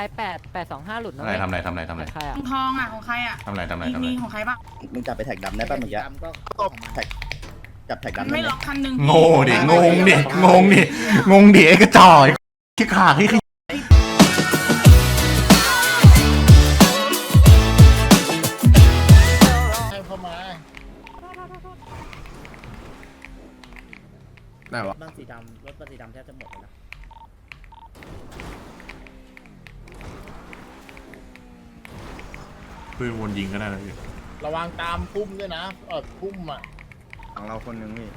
ล้ายๆแปดแปดสองห้าหลุดนะทำไรทำไรทำไรทำไรใครอะทองอะของใครอะทำไรทำไรมีทำไรมีของใครบ้างมึงจับไปแท็กดำได้ป่ะเมื่อกี้ดำก็แท็ก จับแท็กมันดำได้ไม่ไหมล็อกคันหนึ่งโง่ดิงงดิงงดิงงดิไอ้กระจอยขี้ขาขี้ขี้ให้เข้ามาไหนวะบ้านสีดำรถบ้านสีดำแทบจะหมดเลยนะ ปืนวนยิงก็ได้นะพี่ระวังตามพุ่มด้วยนะเออพุ่มอะหลังเราคนนึงพี่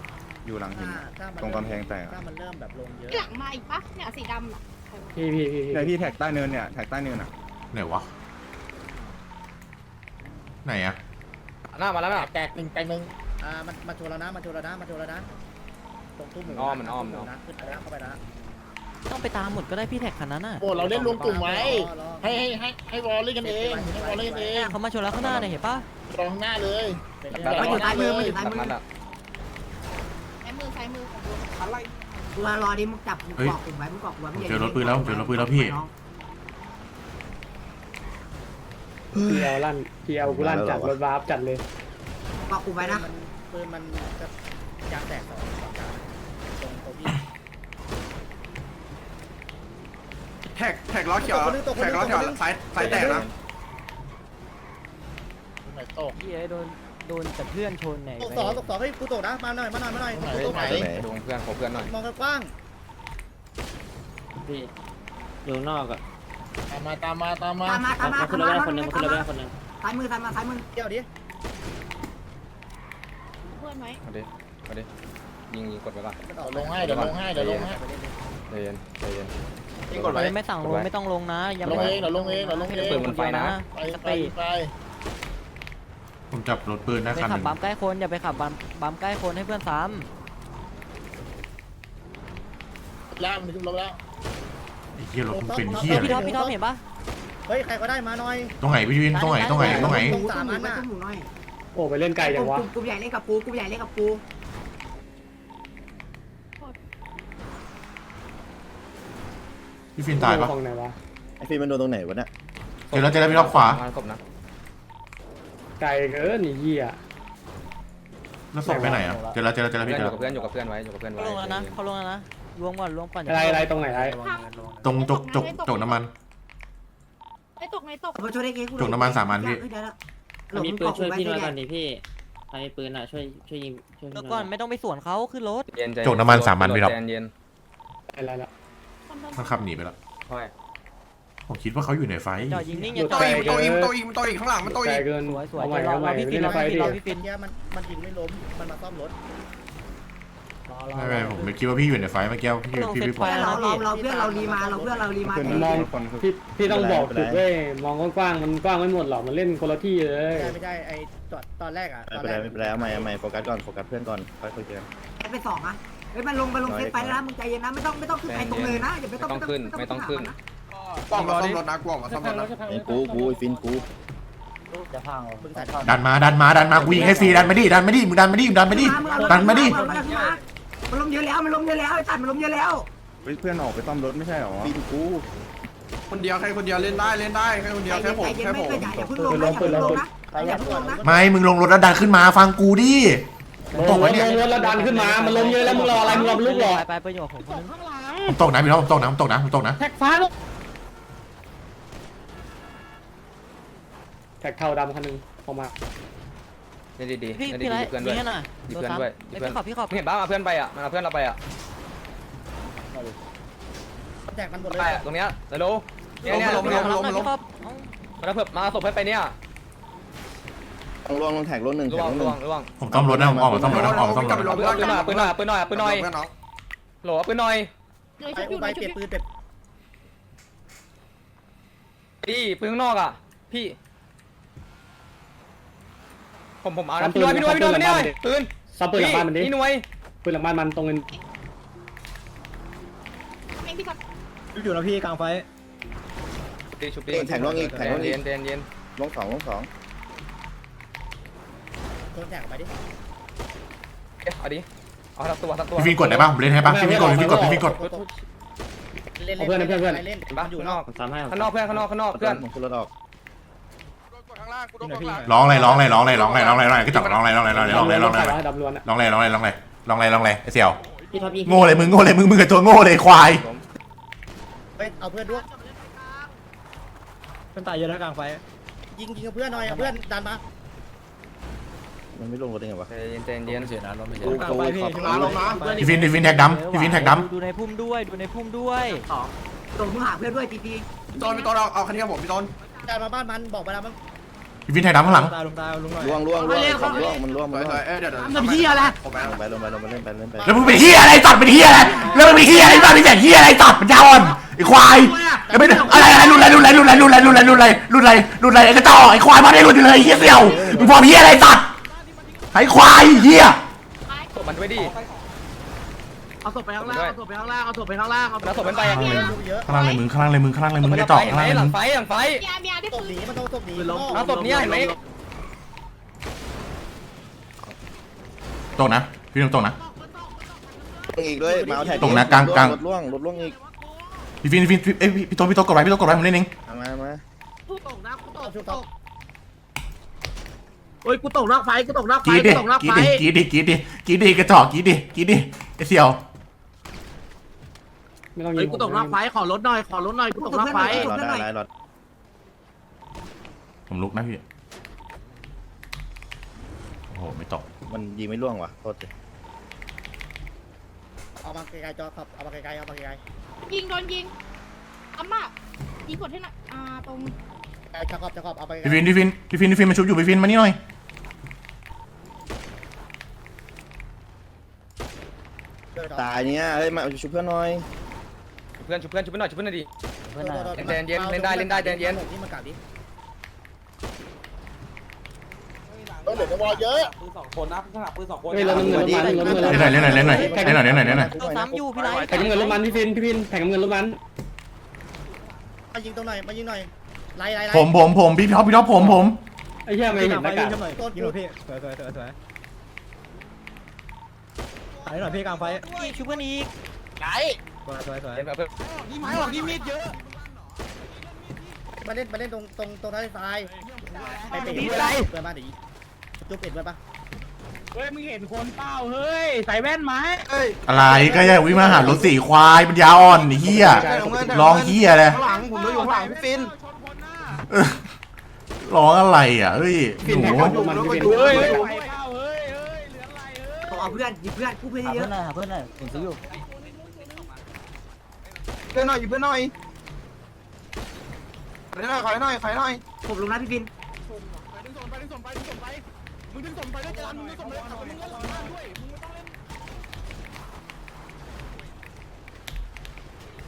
อยู่หลังหิน ถ้าถ้ามันตรงกำแพงแตกถ้ามันเริ่มแบบลงเยอะหลังมาอีกปะเนี่ยสีดำอะพี่พี่พี่เนี่ยพี่แท็กใต้เนินเนี่ยแท็กใต้เนินอะไหนวะไหนอะหน้ามาแล้วน่ะ แตกหนึ่งแตกหนึ่งอ่ามันมาชนแล้วนะมาชนแล้วนะมาชนแล้วนะตรงตู้หมูอ้อมมันอ้อมตู้หเนอะนะขึ้นไปแล้วเข้าไปแล้ว ต้องไปตามหมดก็ได้พี่แท็กคันนั้นน่ะโอ้เราเล่นรวมกลุ่มไว้รอรอให้ให้ให้ให้วอลเล่นกันเองให้วอลเล่นกันเองเขามาชนแล้วข้างหน้าเนี่ยเห็นปะรอข้างหน้าเลยมันอยู่ใต้มือมันอยู่ใต้มือซ้ายมือซ้ายมือของลุงกูรอรอดิมึงจับมึงกรอกกลุ่มไว้มึงกรอกกลุ่มไว้ผมเจอรถปืนแล้วผมเจอรถปืนแล้วพี่พี่เอาลั่นพี่เอากูลั่นจัดรถวาร์ปจัดเลยกรอกกลุ่มไว้นะมันปืนมันจะยางแตกสองสองยางตรงตัวพี่ แท็กแท็กล้อเขียวแท็กล้อเขียวสายสายแตกนะตรงไหนตกพี่เอ้ยโดนโดนแต่เพื่อนชนเนี่ยตกสองตกสองให้กูตกนะมาหน่อยมาหน่อยมาหน่อยไหนกูตกไหนไหนดูเพื่อนขอเพื่อนหน่อยมองกว้างพี่อยู่นอกอะๆตามมาตามมาตามมาตามมาตามมาขึ้นตามระมาเบิดคนหนึ่งขึ้นระเบิดคนหนึ่งซ้ายมือซ้ายมาซ้ายมือเดี๋ยวดิเพื่อนไหมเอาดิเอาดิยิงยิงกดไปก่อนเดี๋ยวลงให้เดี๋ยวลงให้เดี๋ยวลงให้ใจเย็นใจเย็น ยิงกดไปเฮ้ยไม่สั่งลงไม่ต้องลงนะยังลงไม่เองเดี๋ยวลงเองเดี๋ยวลงเองปืนมันไฟนะไปสไปปีดไปผมจับรถปืนได้ไปคันหขับนึ่ง บัมใกล้คนอย่าไปขับบัมบัมใกล้คนให้เพื่อนซ้แล้วมันถึงลงแล้ว ไอ้เหี้ยรถมึงเป็นำเหี้ยเฮ้ยอะไรพี่ท็อปพี่ท็อปเห็นปะ เฮ้ย ใครก็ได้มาหน่อยตรงไหนพี่วินตรงไหนตรงไหนตรงไหนกลุ่มสามอันน่ะกลุ่มหน่อยโอ้ไปเล่นไกลจังวะ กลุ่มใหญ่เล่นกับกูกลุ่มใหญ่เล่นกับกู พี่ฟินตายปะฝั่งไหนวะไอ้ฟิล์มมันโดนตรงไหนวะเนี่ยเจอแล้วเจอแล้วพี่รอบขวากบนะไกลเกินนี่เหี้ยแล้วศพไปไหนอะเจอแล้วเจอแล้วเจอแล้วเพื่พี่อนเจออยู่แล้วกับเพื่อนอยู่กับเพื่อนไว้อยู่กับเพื่อนไว้เขาลงแล้วนะเขาลงแล้วนะรวมก่อนรวมก่อนอะไรอะไรตรงไหนไรตรงจกจกจกน้ำมัน ไอ้ตกไอ้ตกมาช่วยได้กี่กูจุกน้ำมันสามอันพี่มีปืนช่วยพี่หน่อยก่อนดิพี่ใครมีปืนอะช่วยช่วยยิงช่วยแล้วก่อนไม่ต้องไปสวนเขาขึ้นรถเย็นใจจกน้ำมันสามอันพี่ครับใจเย็นอะไรละคนโดน มันขับหนีไปแล้วค่อย ผมคิดว่าเขาอยู่ในไฟท์จอดยิงนิ่งออย่ายู่จอดไกลเกินข้างหลังมันโตไกลอีกเกินสวยสวยเอาใหม่รอเอาใหรอม่พี่ฟิเล่นนรอไฟพี่ฟินดิรอพี่ฟินเนี้ยมันมันยิงไม่ล้ม มันมาซ่อมรถไม่ไม่ผมไม่คิดว่าพี่อยู่ในไฟท์เมื่อกี้พี่ลงพี่เซ็ตพี่ไฟเราแล้วนะเราพี่เราเพื่อนเรารีมาเราเพื่อนเรารีมาคือมองคนคือพี่พี่ต้องบอกจุดเว้ยมองกว้างๆมันกว้างไม่หมดหรอกมันเล่นคนละที่เลย ไม่ใช่ไม่ใช่ไอ้ตอนตอนแรกอะไม่ตอนเป็นแรไรกไม่เป็นไรเอาใหม่เอาใหม่โฟกัสก่อนโฟกัสเพื่อนก่อนค่อยคุยกันไปสองอะ เฮ้ยมันลงไปลงเซตไปนะมึงใจเย็นนะไม่ต้องไม่ต้องขึ้นไปตรงเลยนะอย่าไม่ไม่ต้องต้องขึ้นไม่ต้องขึ้นกล่องมาซ่อมรถนะกล่องมาซ่อมรถนะไอ้กูกูไอ้ฟินกูมึงใส่ดันมาดันมาดันมากูยิงให้ฟรีดันมาดิดันมาดิมึงดันมาดิมึงดันมาดิดันมาดิมันลมเยอะแล้วมันลมเยอะแล้วไอ้ตัดมันลมเยอะแล้วเฮ้ยเพื่อนออกไปซ่อมรถไม่ใช่หรอฟินกูคนเดียวใครคนเดียวเล่นได้เล่นได้แค่คนเดียวแค่ผมใจเย็นแค่ไม่ผมอย่าอย่าเพิ่งลงนะอย่าเพิ่งลงนะอย่าเพิ่งลงนะไม่มึงลงรถแล้วดันขึ้นมาฟังกูดิ ลงรถลงรถแล้วดันขึ้นมา มันลงเยอะแล้วมึงรออะไรมึงรอลูกหรอไปไปไปอยู่กับผมคนนึงข้างหลังผมตกนะพี่น้องผมตกนะผมตกนะผมตกนะ แท็กฟ้าลูกแท็กเทาดำคันนึงออกมาเล่นดีๆพี่เล่นพี่ดีไรๆเพื่อนยิด้วยงให้หน่อยมีโดนเพื่อนซ้ำด้วยไอ้มีเพื่อน พี่ขอบพี่ขอบเห็นบ้าเอาเพื่อนไปอะมันเอาเพื่อนเราไปอะแจกมันหมดเลไปยอะตรงเนี้ยเร็วๆเนี่ยเนี่ยลลงงลเนี่ยงลงพี่ขอบ มันเอาเพื่อนมาเอาศพเพื่อนไปเนี่ย ต้องล่วงลงแท็กรถหนึ่งล่แท็วกงรถหล่นึ่วงงล่วงผมต้อมรถนะผมออกมาต้อมรถนะออกมาต้อมรถนะเอาปืนหน่อยปืนหน่อยปืนหน่อยปืนหน่อยโหลปืนหน่อยเลยไปชุบอกูยู่ไปเลยเปชุลี่บยนอยู่ปืนเปลี่ยนพี่ปืนข้างนอกอะพี่ผมผมเอานะพี่หน่วยพี่หน่วยพี่หน่วยพี่หน่วยปืนซับปืนหลังบ้านมันดินี่หน่วยปืนหลังบ้านมันตรงเงินแม่งพี่ครับอยู่นะพี่กลางไฟดีชุบดีแท็กล่วงอีกแท็กล่วงอีเย็กนเย็นเย็นล่วงสองล่วงสอง โดนแจกไปดิเอาดิ เอาทับตัวทับตัวพี่ฟินกดได้ป่ะผมเล่นให้ป่ะพี่ฟินกดพี่ฟินกดพี่ฟินกดเล่นเอาเพื่อนนะเพื่อนเพื่อนเล่นเห็นปะอยู่ข้างนอกสามให้ข้างนอกเพื่อนข้างนอกข้างนอกเพื่อนมึงขึ้นรถออกร้องเลยร้องเลยร้องเลยร้องเลยร้องเลยร้องเลยกระจอกร้องเลยร้องเลยร้องเลยร้องเลยร้องเลยดับล้วนอะร้องเลยร้องเลยร้องเลยร้องเลยร้องเลยไอ้เสี่ยวพี่ท็อปยิงโง่เลยมึงโง่เลยมึงมึงกับตัวโง่เลยควายเฮ้ยเอาเพื่อนด้วยเพื่อนตายเยอะนะกลางไฟยิงยิงกับเพื่อนหน่อยเอาเพื่อนดันมา มันไม่ลงรถได้ไงวะใจเย็นใจเย็นเสียนะรถไม่เสียกูกูขอบมาลงนะพี่ฟินพี่ฟินแท็กดำพี่ฟินแท็กดดูในพุ่มด้วยดูในพุ่มด้วยสองตรงมึงหาเพื่อนด้วยทีทีพี่ต้นพี่ต้นเอาเอาคันนี้กับผมพี่ต้นดันมาบ้านมันบอกไปแล้วมันำพี่ฟินแท็กดำข้างหลังตายลงตายลงหน่อยล่วงล่วงล่วงขอบล่วงมันล่วงสมันวยล่วงๆเอ้ยเดี๋ยวเดี๋ยวทำเหี้ยอะไรผมไปลงไปลงไปลงไปเล่นไปเล่นไปแล้วมึงเป็นเฮียอะไรตัดเป็นเฮียอะไรแล้วมึงเป็นเฮียอะไรตัดเป็นแต่เฮียอะไรตัดเป็นยาอ่อนไอ้ควายแล้วไม่อะไรอะไรรุ่นอะไรรุ่นอะไรรุ่นอะไรรุ่นอะไรรุ่นอะไรรุ่นอะไรรุ่นอะไรรุ่นอะไรไอ้กระจอกไอ้ควายมาได้รุ่นเลยเฮียเสี่ยวมึงพอเฮียอะไรตัด ไอ้ควายเฮียตบมันด้วยดิ เอาศพไปข้างล่าง เอาศพไปข้างล่าง เอาศพไปข้างล่าง เอาแล้วตบมันไปอะเยอะข้างล่างเลยมึงข้างล่างเลยมึงข้างล่างเลยมึงกระจอกเห็นข้างไหมล่างเลยหลัมึงงไฟหลังไฟยายาพี่ตปืบนหนีมันต้องตบหนีเอาตบเนี้ยเห็นไหมตรงนะพี่ตรงนะ อีกด้วยมาเอาแท็กตรงนะกลางกลาง รถล่วงรถล่วงอีกพี่ฟินพี่ฟินเอ้ยพี่พี่โต๊ะพี่โต๊ะกดไว้พี่โต๊ะกดไว้ผมเล่นเอง เอามามากูตกนะกูตกชุกูบตตกบ โอ้ยกูตกนอกไฟกูตกนอกไฟกรีดดิกูตกนอกกรีไฟดดิกรีดดิกรีดดิกรีดดิกระจอกกรีดดิกรีดดิไอ้เสี่ยวไม่ต้องยิเฮ้ยงกูตกนอกไฟขอรถหน่อยขอรถหน่อยกูตกนอกไฟรอได้ไรรอผมลุกนะพี่โอ้โหไม่ตกมันยิงไม่ล่วงว่ะโทษทีเอามาไกลๆจอขับเอามาไกลๆเอามาไกลยิงโดนยิงอาม่ายิงกดให้หน่อยอ่าตรงๆจะขอบจะขอบเอาไปพี่ฟินพี่ฟินพี่ฟินพี่ฟินมาชุบอยู่พี่ฟินมานี่หน่อย ตายเนี่ยเฮ้ยมาช่วยเพื่อนหน่อยเพื่อนชุบเพื่อนชุบเพื่อนหน่อยชุบเพื่อนหน่อยดิ เพื่อนหน่อยเย็นๆเย็นๆเล่นได้เล่นได้เย็นที่มันกัดดิเฮ้ยเราเงินรถมันเราเงินรถเล่นหน่อยเล่นหน่อยเล่นหน่อยเล่นหน่อยเล่นหน่อยเล่นหน่อยเราซ้ำอยู่พี่ไรแข่งเงินรถมันพี่ฟินพี่ฟินแข่งเงินรถมันมายิงตรงไหนมายิงหน่อยไล่ไล่ไล่ผมผมผมพี่ท็อปพี่ท็อปผมผมไอ้เหี้ยไม่เห็นหน้ากากต้นยิงหน่อยพี่สวยสวยสวยสวยตาย หน่อยพี่กลางไฟชูเพื่อนอีกไกสวยสวยสวยๆเล่นแบบเพื่อนมาเล่นมาเล่นตรงตรงตรงท้ายทรายไปเป็ดเพื่อนมาดิจุ๊บเป็ดไว้ปะเฮ้ยมึงเห็นคนเปล่าเฮ้ยใส่แว่นไหมอะไรก็อย่าวิ่งมาหารถสี่ควายปัญญาอ่อนไอ้เหี้ยร้องเหี้ยเลยข้างหลังผมอยู่ข้างหลังพี่ฟินเออร้องอะไรอะเฮ้ยหฟินนูแข่งรถมันพี่ฟินเฮ้ย เอาเพื่อนหยิบเพื่อนกูเพื่อนหาเยเพื่ออะนหน่อยหาเพื่อนหน่อยผมซื้ออยู่เพื่อนหน่อยอยู่เพื่อนหน่อยขายหน่อยขายหน่อยขายหน่อยผมลงนะพี่ฟิน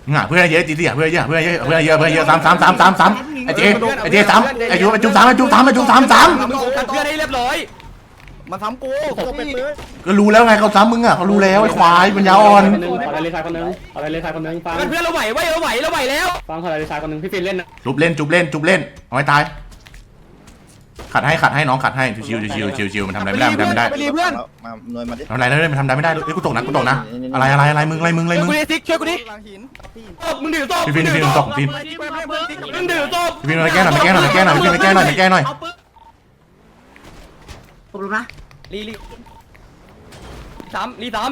มึงหาเพื่อนเยอะจีจีหาเพื่อนเยอะเพื่อนเยอะเพื่อนเยอะเพื่อนเยอะสามสามสามสามสามไอ้เจ๊ไอ้เจ๊สามไอ้จูไอ้จูสามไอ้จูสามไอ้จูสามสามทำเพื่อนให้เรียบร้อย มาทำกูตัวเป็ดปืนก็รู้แล้วไงเขาซ้ำมึงอะเขารู้แล้วไอ้ควายปัญญาอ่อนคนนึงขออะไรเลยชายคนนึงขออะไรเลยชายคนนึงฟังเพื่อนเราไหวไว้เราไหวเราไหวแล้วฟังขออะไรเลยชายคนนึงพี่ฟินเล่นนะจุบเล่นจุบเล่นจุบเล่นเอาไว้ตายขัดให้ขัดให้น้องขัดให้ชิวชิวชิวชิวมันทำอะไรไม่ได้มันทำไม่ได้ไปรีเพื่อนมาหน่วยมาดิทำอะไรแล้วมันทำอะไรไม่ได้เอ้ยกูตกนะกูตกนะอะไรอะไรอะไรมึงอะไรมึงอะไรช่วยมึงกูดิซิกช่วยกูดิหลังหินตบมึงถือตบพี่ฟินพี่ฟินตกฟินมึงถือตบพี่ฟินมาแก้หน่อยมาแก้หน่อยมาแก้หน่อยพี่ฟินมาแก้หน่อยมาแก้หน่อย ผมลงนะรีรีซ้ำรีซ้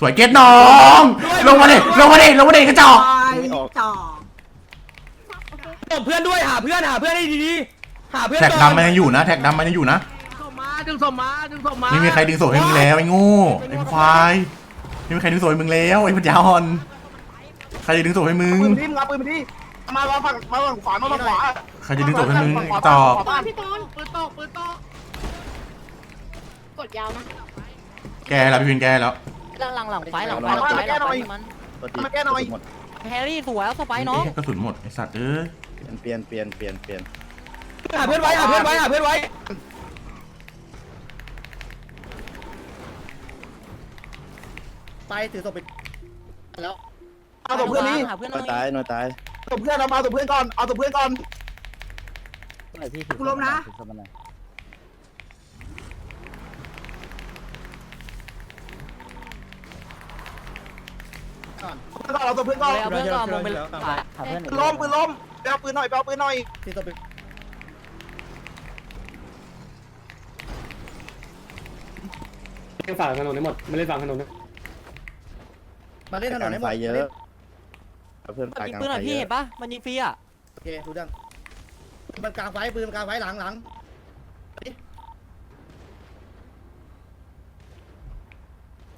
สวยเกตน้อง ลงมาดิลงมาดิลงมาดิกระจอกจ่อำตบเพื่อนด้วยหาเพื่อนหาเพื่อนให้ดีๆหาเพื่อนแท็กก่อนดำมันยังอยู่นะแท็กดำมันยังอยู่นะส่งมาดึงส่งมาดึงส่งมาไม่มีใครดึงโซ่ให้มึงแล้วไอ้โง่ไอ้ควายไม่มีใครดึงโซ่ให้มึงแล้วไอ้ปัญญาอ่อนใครจะดึงโซ่ให้มึงปืนที่มึงเอาปืนมาที่มามาฝั่งมาฝั่งขวามาฝั่งขวาใครจะดึงโซ่ให้มึงกระจอกปืนพี่ตูนปืนตกปืนตก กดยาวนะแกแล้วพี่ฟินแกแล้วหลังหลังไฟหลังไฟหลังไฟหลังไฟมันโทษทีมาแก้หน่อยหมดแฮร์รี่สวยเอาสไปน้องกระสุนหมดไอ้สัตว์เอ้ยเปลี่ยนเปลี่ยนเปลี่ยนเปลี่ยนหาเพื่อนไว้หาเพื่อนไว้หาเพื่อนไว้ไปถือศพไปแล้วเอาตัวเพื่อนนี้หาเพื่อนหหน่น่อวยยตายหน่วยตายตัวเพื่อนเอามาตัวเพื่อนก่อนเอาตัวเพื่อนก่อนกูล้มนะ ก่อนเราตัวเพื่อนก่อนเอาเพื่อนก่อนมึงไปแล้วหาเพื่อนล้มปืนล้มไปเอาปืนหน่อยไปเอาปืนหน่อยที่ตัวไปเล่นฝั่งถนนได้หมดไม่เล่นฝั่งถนนนะมาเล่นถนนให้หมไฟดเยอะเอาเพื่อนตายยิงกลางปืนหน่ไฟอยพี่เยเห็อะนปะมันยิงฟรีอะโอเคดูดังมันกลางไฟปืนมันกลางไฟหลังหลัง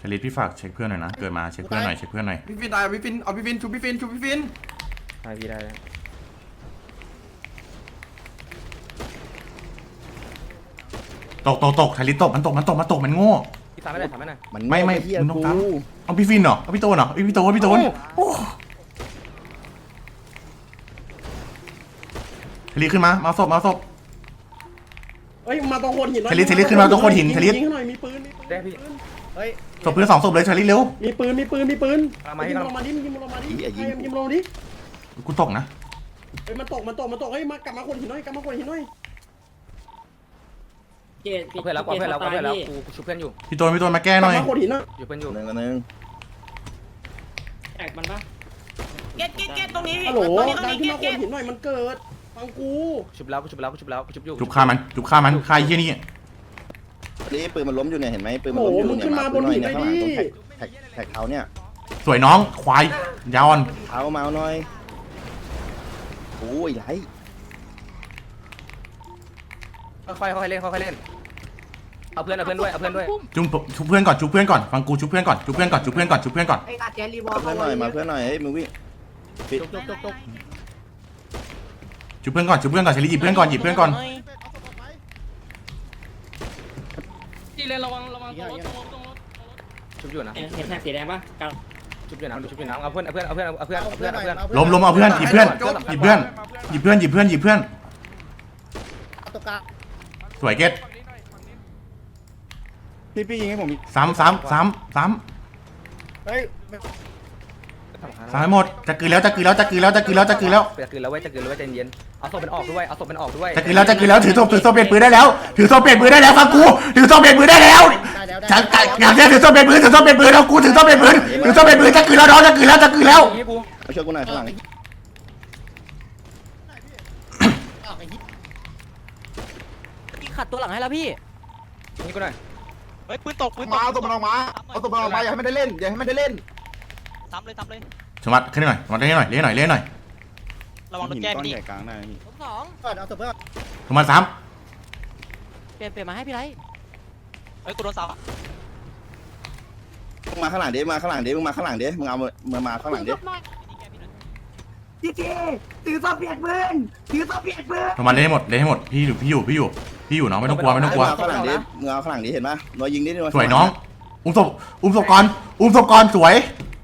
ชลิดพี่ฝากเช็คเพื่อนหน่อยนะเกิดมาเช็คเพื่อนหน่อยเช็คเพื่อนหน่อยพี่ฟินตายพี่ฟินเอาพี่ฟินชูพี่ฟินชูพี่ฟินพี่ได้แล้วตกตกตกชลิดตกมันตกมันตกมันตกมันโง่พี่ตามไม่ได้ทำไม่ได้มันไม่ไม่เฮียมึงต้องกูตามเอาพี่ฟินเหรอเอาพี่โตนเหรอเอาพี่โตนพี่โตนโอ้ชลิดขึ้นมามาเอาศพมาเอาศพเฮ้ยมาตรงโคนหินชลิดชลิดขึ้นมาตรงโคนหินชลิดยิงให้หน่อยมีปืนมีปืนได้พี่ เฮ้ย ศพเพื่อนสองศพเลยชลิดเร็วมีปืนมีปืนมีปืนเอามาให้ยิงเรา ลงมาดิยิงลงมาดิใครยิงลงมาดิกูตกนะเฮ้ยมันตกมันตกมันตกเฮ้ยมากลับมาโคนหินหน่อยกลับมาโคนหินหน่อยเกตเพื่อนแล้วเพื่อนแล้วเพื่อนแล้วกูกูชุบเพื่อนอยู่พี่โตนพี่โตนมาแก้กหลับน่อยมาโคนหินหน่อยอยู่เพื่อนอยู่หนึ่งกับหนึ่งแตกมันปะเก็ตเก็ตเก็ตตรงนี้ฮัลโหลตรงนี้ตรงดันนี้ขึ้นเก็ตเก็ตมาโคนหินหน่อยมันเกิดฟังกูชุบแล้วกูชุบแล้วกูชุบแล้วกูชุบอยู่จุบฆ่ามันจุบฆ่ามันฆ่าไอ้เหี้ยนี่ นี่ปืนมันล้มอยู่เนี่ยเห็นไหมปืนมันโอ้ล้มโหอยู่มึงเนี่ยขึ้นมาบนหินเลยดิแท็กแท็กเขาเนี่ยสวยน้องควายยาวอ่อนเท้ามาเอาหน่อยโอ้ยไหลค่อยๆค่อยๆเล่นค่อยๆเล่น เอาเพื่อนเอาเพื่อนด้วย เอาเพื่อนด้วย จุบจุบเพื่อนก่อนจุบเพื่อนก่อนฟังกูจุบเพื่อนก่อนจุบเพื่อนก่อนจุบเพื่อนก่อนจุบเพื่อนก่อนไอ้ตาเจรีวอลมาเพื่อนหน่อยมาเพื่อนหน่อยเฮ้ยมึงวิ่งปิดจุกจุกจุกจุกจุบเพื่อนก่อนจุบเพื่อนก่อนชลิดหยิบเพื่อนก่อนหยิบเพื่อนก่อน จีเลนระวังระวังยิงหน่อยยิงหน่อยชุบอยู่นะ เห็นแท็กสีแดงปะกลางชุบอยู่นะชุบอยู่นะเอาเพื่อนเอาเพื่อนเอาเพื่อนเอาเพื่อนเอาเอาเพื่เพื่ออนนหน่อยเอาเพื่อนเอาเพื่อนล้มล้มเอาเพื่อนหยิบเพื่อนหยิบเพื่อนหยิบเพื่อนหยิบเพื่อนหยิบเพื่อนเอาตัวกลางสวยเกตพี่พี่ยิงให้ผมอีกซ้ำซ้ำซ้ำซ้เฮ้ย ไม่ำซ้ำให้หมดจะกลืนแล้วจะกลืนแล้วจะกลืนแล้วจะกลืนแล้วจะกลืนแล้วจะกลืนแล้วเว้ยจะกลืนแล้วเว้ยใจเย็นเอาศพมันออกด้วยเอาศพมันออกด้วยจะกลืนแล้วจะกลืนแล้วถือโซ่ถือโซ่เปลี่ยนปืนได้แล้วถือโซ่เปลี่ยนปืนได้แล้วฟังกูถือโซ่เปลี่ยนปืนได้แล้วได้แล้วได้ฉันแล้วอยากจะถือโซ่เปลี่ยนปืนถือโซ่เปลี่ยนปืนแล้วกูถือโซ่เปลี่ยนปืนถือโซ่เปลี่ยนปืนจะกลืนแล้วน้องจะกลืนแล้วจะกลืนแล้วนี่กูมาช่วยกูหน่อยข้างหลังออกไอ้ฮิปขัดตัวหลังให้แล้วพี่นี่กูหน่อยเฮ้ยปืนตกปืนมาเอาตัวมันออกมาเอาตัวมันออกมาอย่าให้มันได้เล่นอย่าให้มันได้เล่น ซ้ำเลยซ้ำเลย สมัติขึ้นหน่อยสมัติเล่นหน่อยเล่นหน่อยเล่นหน่อยระวังรถแก้ก้ไปอนดิใหญ่กลางหน้านี่สองก่อนเอาตัวเพื่อนสมัติสามเปลี่ยนเปลี่ยนมาให้พี่ไรเฮ้ยกูโดนซ้มึงมาข้างหลังดิมาข้างหลังดิมึงมาข้างหลังดิมึงเอามือมาข้างหลังดิจีจีถือซอเปลี่ยนปืนถือซอเปลี่ยนปืนสมัติเล่นให้หมดเล่นให้หมดพี่อยู่พี่อยู่พี่อยู่พี่อยู่น้องไม่ต้องกลัวไม่ต้องกลัวมึงเอาข้างหลังดิมึงเอาข้างหลังดิเห็นปะน้อยยิงดิสวยน้อง อุ้มศพอุ้มศพก่อนอุ้มศพก่อนสวย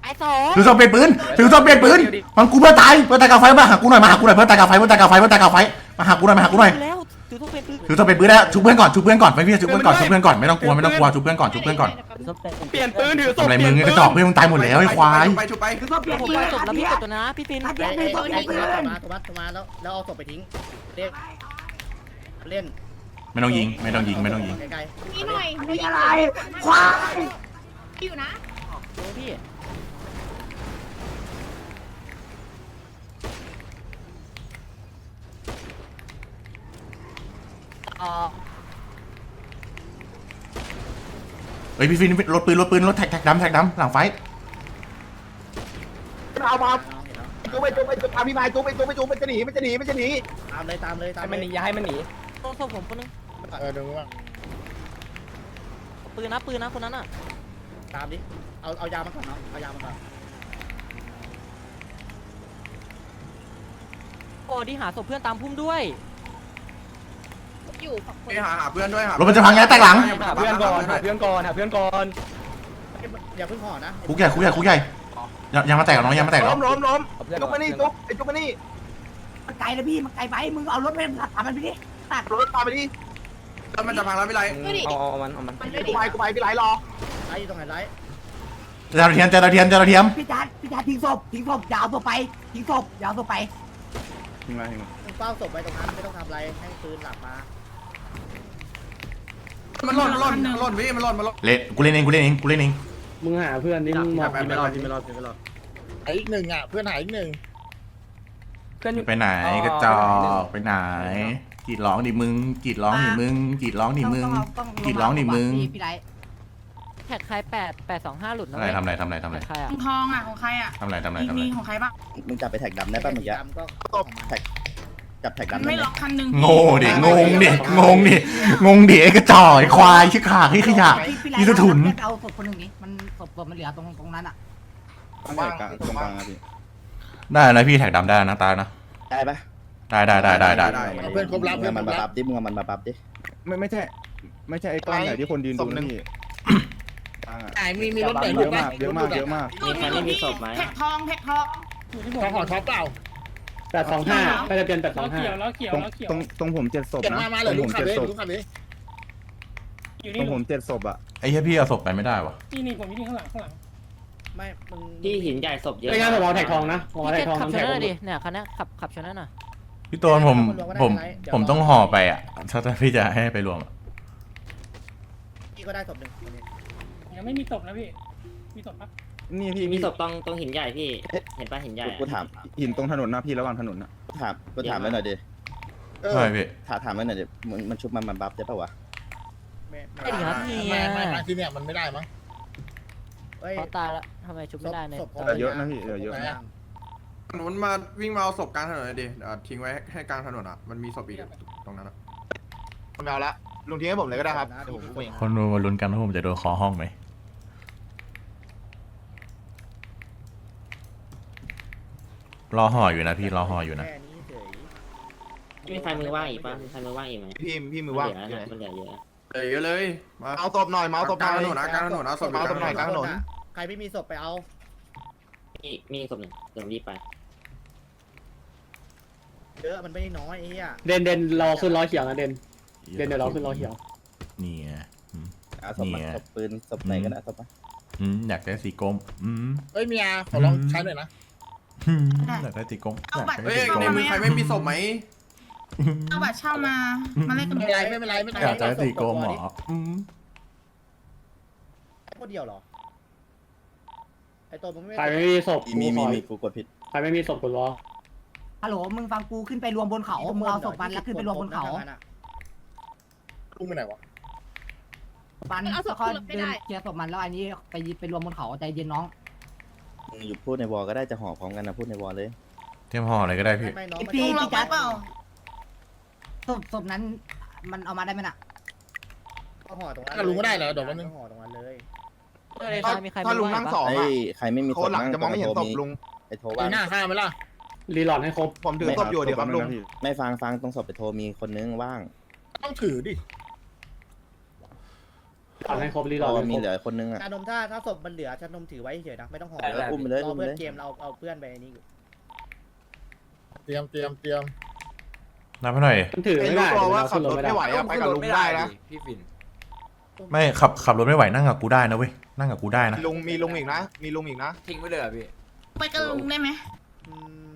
ไอ้สองถือโซ่เปลี่ยนปืนถือโซ่เปลี่ยนปืนมันกูเพื่อตายเพื่อตายกับไฟมาหากูหน่อยมาหากูหน่อยเพื่อตายกับไฟเพื่อตายกับไฟเพื่อตายกับไฟมาหากูหน่อยมาหากูหน่อยแล้วถือต้องเป็นปืนถือโซ่เปลี่ยนปืนได้ชุบเพื่อนก่อนชุบเพื่อนก่อนไม่พี่ชุบเพื่อนก่อนชุบเพื่อนก่อนไม่ต้องกลัวไม่ต้องกลัวชุบเพื่อนก่อนชุบเพื่อนก่อนเปลี่ยนปืนถือศทำพอะไรเปลี่มึยนงปืกนระจอกเพื่อนมึงตายหมดแล้วไอ้ควายไปชุบไปถือซอเปลี่ยนผมปืไปนจบแล้วพี่กดตัวนะพี่ฟินตาเจไอ้ถือซอไอ้เปลี่ยนไอ้ปืนมาตัวมัดตัวมาแล้วแล้วเอาศพไปทิ้งเล่นเล่นไม่ต้องยิงไม่ต้องยิงไม่ต้องยิงไกลนี่หน่อยมีอะไรควายอยู่นะดูพี่ เฮ้ยพี่ฟินรถปืนรถปืนรถแท็กแท็กดำแท็กดำหลังไฟเอามาๆเอาเห็นแล้วจุ๊บไปจุ๊บไปจุ๊บพาพี่มาจุ๊บไปจุ๊บไปจุ๊บมันจะหนีมันจะหนีมันจะหนีตามเลยตามเลยตามให้มันหนีอย่าให้มันหนีต้องส่งผมคนนึงเออดูว่าปืนนะปืนนะคนนั้นอะตามดิเอาเอายามาก่อนเนาะเอายามาก่อนโอ้ดีหาศพเพื่อนตามพุ่มด้วย อยู่ฝั่งคนไปหาหาเพื่อนด้วยหารถมันจะพังแง่แตกหลัง หาเพื่อนก่อนหาเพื่อนก่อนหาเพื่อนก่อนอย่าเพิ่งห่อนะคุกใหญ่คุกใหญ่คุกใหญ่ยังยังมาแตกหรอน้องยังมาแตกหรล้อมล้มล้มเอาเพื่อนจุ๊บมานี่จุ๊บไอ้จุ๊บมานี่มันไกลเลยพี่มันไกลไปมึงเอารถไปตัดมันไปดิตัดรถตามไปดิแล้วมันจะพังแล้วพี่ไรเอาเอามันเอามันมันด้วยกูดิไปกูไปพี่ไรรอไล่อยู่ตรงไหนไล่เจอระเทียมเจอระเทียมเจอระเทียมพี่จัดพี่จัดทิ้งศพทิ้งศพยาวตัวไปทิ้งศพยาวตัวไปยิงมายิงมามึงเฝ้าศพไว้ตรงนั้นไม่ต้องทำอะไรให้ปืนหลับมา มันหล่นมันหล่นมันหล่นพี่มันหล่นมันหล่นเล่นกูเล่นเองกูเล่นเองกูเล่นเองมึงหาเพื่อนนี่มึงมองแบบแบบแบบไม่รอดไม่รอดไม่รอดหายอีกหนึ่งอะเพื่อนหายอีกหนึ่งเพื่อนอยู่ไปไหนกระจอกไปไหนกรีดร้องดิมึงกรีดร้องดิมึงกรีดร้องดิมึงกรีดร้องดิมึงพี่ไรแท็กใครแปดแปดสองห้าหลุดนะอะไรทำอะไรทำอะไรทำอะไรใครอะทองอะของใครอะทำอะไรทำอะไรทำอะไรมีของใครบ้างมึงจับไปแท็กดำได้ป่ะเมื่อกี้ดำก็ตบแท็ก จับแท็กดำได้ไม่ไหมล็อกคันหนึ่งโง่ดิงงดิงงดิงงดิไอ้กระจอกไอ้ควายชิคขาไอ้ขยะพี่ไรอีสถุน เอาศพคนหนึ่งนี้มันศพมันเหลือตรงตรงนั้นอะตรงกลางตรงกลางอะพี่ได้นะพี่แท็กดำได้นะตายนะได้ปะได้ได้ได้ได้ได้เอาเพื่อนครบรับมึงเพื่อนเอาคมัรนบมารัปับบดิมึงเอามันมาปับดิไม่ไม่ใช่ ไม่ใช่ไอ้ก้อนใหญ่ที่คนยืนดูนะพี่ไหนมีมีรถไหนหลุดไหมเยอะมากเยอะมาก มีใครไม่มีศพไหมแท็กทองแท็กทองอยู่ที่ผมขอขอท็อปเปล่าแปดสองห้าไปทะเบียนแปดสองห้าตรงตรงตรงผมเจ็ดศพเก็บนะมามาตเลรยงลูผกมขับเจ็ดเลยศพลูกขับเลยตรงผมเจ็ดศพอะไอ้เหี้ยพี่เอาศพไปไม่ได้วะนี่นี่ผมอยู่ที่ข้างหลังข้างหลังไม่มึงที่หินใหญ่ศพเยอะไม่งั้นผมเอาแท็กทองนะผมเอาแท็กทองขับทำชแท็กนผมน่ะดิเนี่ยคันนี้ขับขับชนนั่นน่ะพี่ตัวผมผมผมต้องห่อไปอะถ้าถ้าพี่จะให้ไปรวมอะพี่ก็ได้ศพหนึ่งคนนี้ยังไม่มีศพนะพี่มีศพปะ นี่พี่มีศพตรงตรงหินใหญ่พี่ เห็นปะหินใหญ่กูถามหินตรงถนนนะพี่ระหว่างถนนนะกูถามกูถามไว้หน่อยดิเออใช่พี่ถามถามไว้หน่อยดิมันมันชุบมันมันบัฟได้ปะวะไม่ไอ้เดี๋ยวเฮียไม่ไม่ที่เนี่ยมันไม่ได้มั้งเฮ้ย เขาตายแล้วทำไมชุบไม่ได้เนี่ยศพแต่เยอะนะพี่เออเยอะศพไหนอะถนนมาวิ่งมาเอาศพกลางถนนเลยดิทิ้งไว้ให้กลางถนนอะ มันมีศพอีกตรงนั้นอะผมเอาละลุงทิ้งให้ผมเลยก็ได้ครับเดี๋ยวผมเองคนดูมาลุ้นกันว่าผมจะโดนคอห้องไหม รอห่ออยู่นะพี่รอห่ออยู่นะแค่นี้เฉยมีใครมือว่างอีกปะมีใครมือว่างอีกไหมพี่พี่มืมัอนว่างเหลือนะมันเหลือเยอะเยอะเลยมาเอาศพหน่อยเมาศพหน่อยกลางถนนนะกลางถนนนะศพอยู่เมาศพหน่อยกกลาลางงถถนนนนใครไม่มีศพไปเอา มีมีศพหนึ่งเดี๋ยวผมรีบไปเยอะมันไม่ได้น้อยไอ้เหี้ยเดนเดนรอขึ้นล้อเขียวนะเดนเดี๋ยวเดี๋ยวเราขึ้นล้อเขียวนี่ไงอืมเอาศพมาเนี่ยศพปืนศพไหนก็ได้ศพมาอืมอยากได้สีกลมอืมเอ้ยเมียขอลองใช้หน่อยนะ อืมอยากได้สีกลมอยากได้เฮ้ยสีกลในมมือใครไม่มีศพไหมเอาบัตรเช่ามา มาเล่นกันไม่เป็นไรไม่เป็นไรไม่เป็นไรอยากได้สีกลมเหรออืมคนเดียวเหรอ ไอ้ตัวมึงไม่ใครไม่มีศพมีกูมีขอมีกูกดผิดใครไม่มีศพกูรอฮัลโหลมึงฟังกูขึ้นไปรวมบนเขามึงเอาศพมันแล้วขึ้นไปรวมบนเขาลุงไปไหนวะมันแล้วก็เดินเคลียร์ศพมันแล้วอันนี้ไปไปรวมบนเขาใจเย็นน้องมึง อยู่พูดในวอลก็ได้จะห่อพร้อมกันนะพูดในวอลเลยเตรียมห่ออะไรก็ได้พี่ ไม่น้องพี่ไม่พี่จัดศพศพนั้นมันเอามาได้ไหมน่ะต้องห่อตรงนั้นลุงก็ได้เหรอเดี๋ยวนึง ห่อตรงนั้นเลยมีใครมือว่างอีกปะไอ้ใครไม่มีศพนั่งจะมองไม่เห็นศพลุง ไอ้โทรว่าหน้าข้าไหมล่ะ รีโหลอดให้ครบ ผมถือศพอยู่เดี๋ยวครับลุง ไม่ฟังฟังตรงศพไปโทรมีคนนึงว่าง ต้องถือดิ รีโหลอดให้ครบรีโหลเพอดราะว่าให้มีครบเหลือคนนึงอะชานมถ้าถ้าศพมันเหลือชานมถือไว้เฉยนะไม่ต้องห่อเอออุ้มไปเลยรอุ้อมไปเพื่อเลนยเกมเราเอาเพื่อนไปนี่เตรียมเตรียมเตรียมนับให้หน่อย มันถือไม่ได้รู้ตัวว่าเราขัขึ้บนรถรถไม่ได้ไม่ไหวอะไปกับลุงได้นะ พี่ฟินไม่ขับขับรถไม่ไหวนั่งกับกูได้นะเว้ยนั่งกับกูได้นะลุงมีลุงอีกนะ มีลุงอีกนะ ทิ้งไว้เลยอะพี่ ไปกันลุงได้ไหม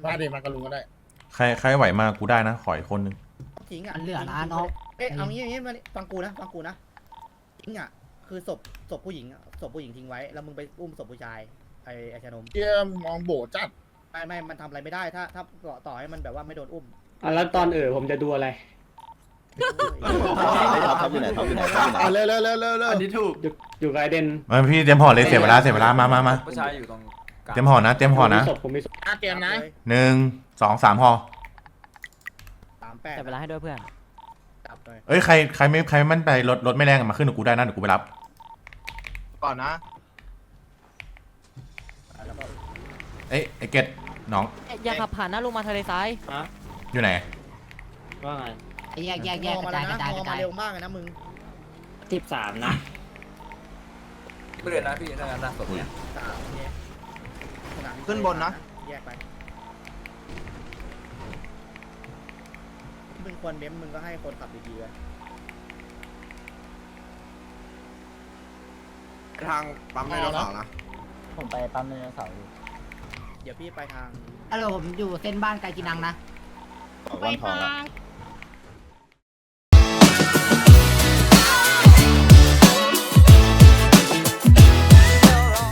มาดิมากับลุงก็ได้ใครใครไหวมากูได้นะขออีกคนนึง ทิ้งอะมันเหลือนะน้องเอ๊ะเอางี้เอางี้มาฟังกูนะฟังกูนะทิ้งอะ คือศพศพผู้หญิงอะศพผู้หญิงทิ้งไว้ แล้วมึงไปอุ้มศพผู้ชายไอ้ไอ้ชานมเตรียมมองโบจัดไม่ไม่มันทำอะไรไม่ได้ถ้าถ้าต่อต่อให้มันแบบว่าไม่โดนอุ้มอะแล้วตอนเออผมจะดูอะไรไอ้ท็อปท็อปอยู่ไหนท็อปอยู่ไหนท็อปอยู่ไหนอะเร็วเร็วเร็วเร็วเร็วอันนี้ถูกอยู่อยู่กับไอเดนมาพี่เตรียมห่อเลยเสียเวลาเสียเวลามามามาผู้ชายอยู่ตรงเตรียมห่อนะเตรียมห่อนะผมมีศพผมมีศพอะเตรียมนะหนึ่งสองสามห่อสามแปดแต่เวลาให้ด้วยเพื่อนจับเลยเอ้ยใครใครไม่ใครไม่มั่นใจรถรถไม่แรงอะมาขึ้นกับกูได้นะเดี๋ยวกูไปรับ ก่อนนะแล้วก็เอ้ยไอ้เกตน้องเอ๊ะอย่าขับผ่านหน้าลุงมาทะเลทรายอยู่ไหน ว่าไงแยกแยกแยกงอกระมาจาแล้วยกระจายกระจายนะงอมาเร็วมากเลยนะมึงสิบสามนะไม่เลยนะพี่ถ้างั้นนะศพเนี่ยสามเนี่ยสามขึ้นบนนะแยกไปมึงควรเม้มมึงก็ให้คนขับดีๆเลย ทางปั๊มไดโนเสาร์นะ ผมไปปั๊มไดโนเสาร์เดี๋ยวพี่ไปทาง ฮัลโหลผมอยู่เส้นบ้านไกลกินังนะออกไปวันทองทาละง